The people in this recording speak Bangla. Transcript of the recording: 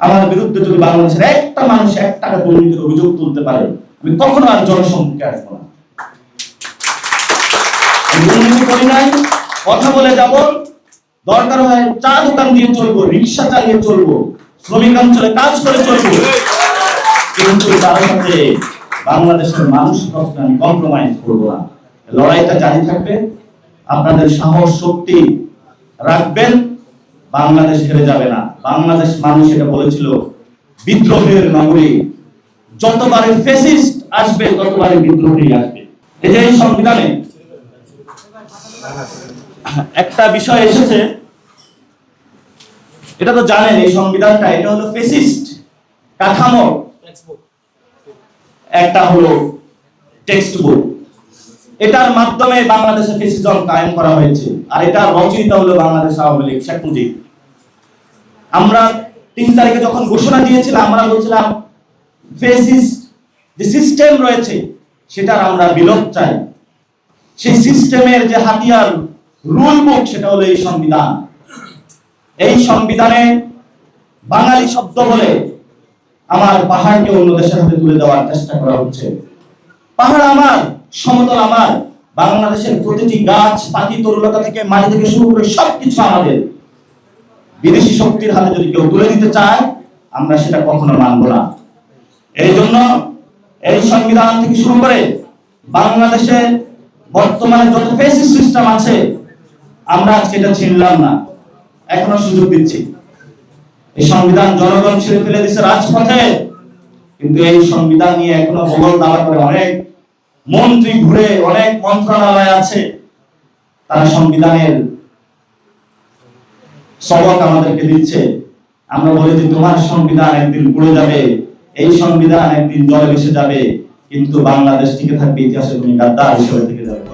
আমার বিরুদ্ধে যদি বাংলাদেশের একটা মানুষ এক টাকা দুর্নীতির অভিযোগ তুলতে পারে, আমি কখনো আর জনসম্মুখে আসব না। দুর্নীতি করি নাই, কথা বলে যাব, দরকার হয় চা দোকান দিয়ে চলবো, রিক্সা চালিয়ে চলবো, শ্রমিক অঞ্চলে কাজ করে চলবো। কিন্তু তার সাথে বাংলাদেশের প্রশ্নে আমি কম্প্রোমাইজ করব না। লড়াইটা জারি থাকবে, আপনাদের সাহস, শক্তি রাখবেন, বাংলাদেশ হেরে যাবে না। বাংলাদেশ মানুষ এটা বলেছিল, বিদ্রোহের নগরী যতবারে ফেসিস্ট আসবে ততবারে বিদ্রোহী আসবে। এই যে সংবিধানে একটা বিষয় এসেছে, এটা তো জানেন, এই সংবিধানটা, এটা হলো ফেসিস্ট কাঠামো। একটা হলো টেক্সট বুক এটার মাধ্যমে বাংলাদেশে ফেসিজম কায়েম করা হয়েছে। আর এটা রচয়িতা হলো বাংলাদেশ আওয়ামী লীগ, শেখ মুজিব। আমরা তিন তারিখে যখন ঘোষণা দিয়েছিলাম, আমরা বলছিলাম ফেসিস্ট যে সিস্টেম রয়েছে, সেটার আমরা বিলোপ চাই। সেই সিস্টেমের যে হাতিয়ার রুল বুক সেটা হলো এই সংবিধান। এই সংবিধানে বাঙালি শব্দ বলে আমার পাহাড়কে অন্য দেশের হাতে তুলে দেওয়ার চেষ্টা করা হচ্ছে। পাহাড় আমার, সমতল আমার, বাংলাদেশের প্রতিটি গাছ পাখি তরুলতা থেকে মাটি থেকে শুরু করে সবকিছু আমাদের। বিদেশি শক্তির হাতে যদি কেউ তুলে দিতে চায়, আমরা সেটা কখনো মানব না। এই জন্য এই সংবিধান থেকে শুরু করে বাংলাদেশে বর্তমানে যত ফেসিস সিস্টেম আছে, আমরা আজকে এটা চিনলাম না। এখনও সুযোগ দিচ্ছি। এই সংবিধান জনগণ ছেড়ে ফেলে দিচ্ছে রাজপথে, কিন্তু এই সংবিধান নিয়ে এখনও বগল দাবা করে অনেক মন্ত্রী ঘুরে অনেক মন্ত্রণালয় আছে। তারা সংবিধানের সবক আমাদেরকে দিচ্ছে। আমরা বলি যে, তোমার সংবিধান একদিন পড়ে যাবে, এই সংবিধান একদিন জলে ভেসে যাবে, কিন্তু বাংলাদেশ টিকে থাকবে ইতিহাসের ভূমিকা তার হিসেবে থেকে যাবে।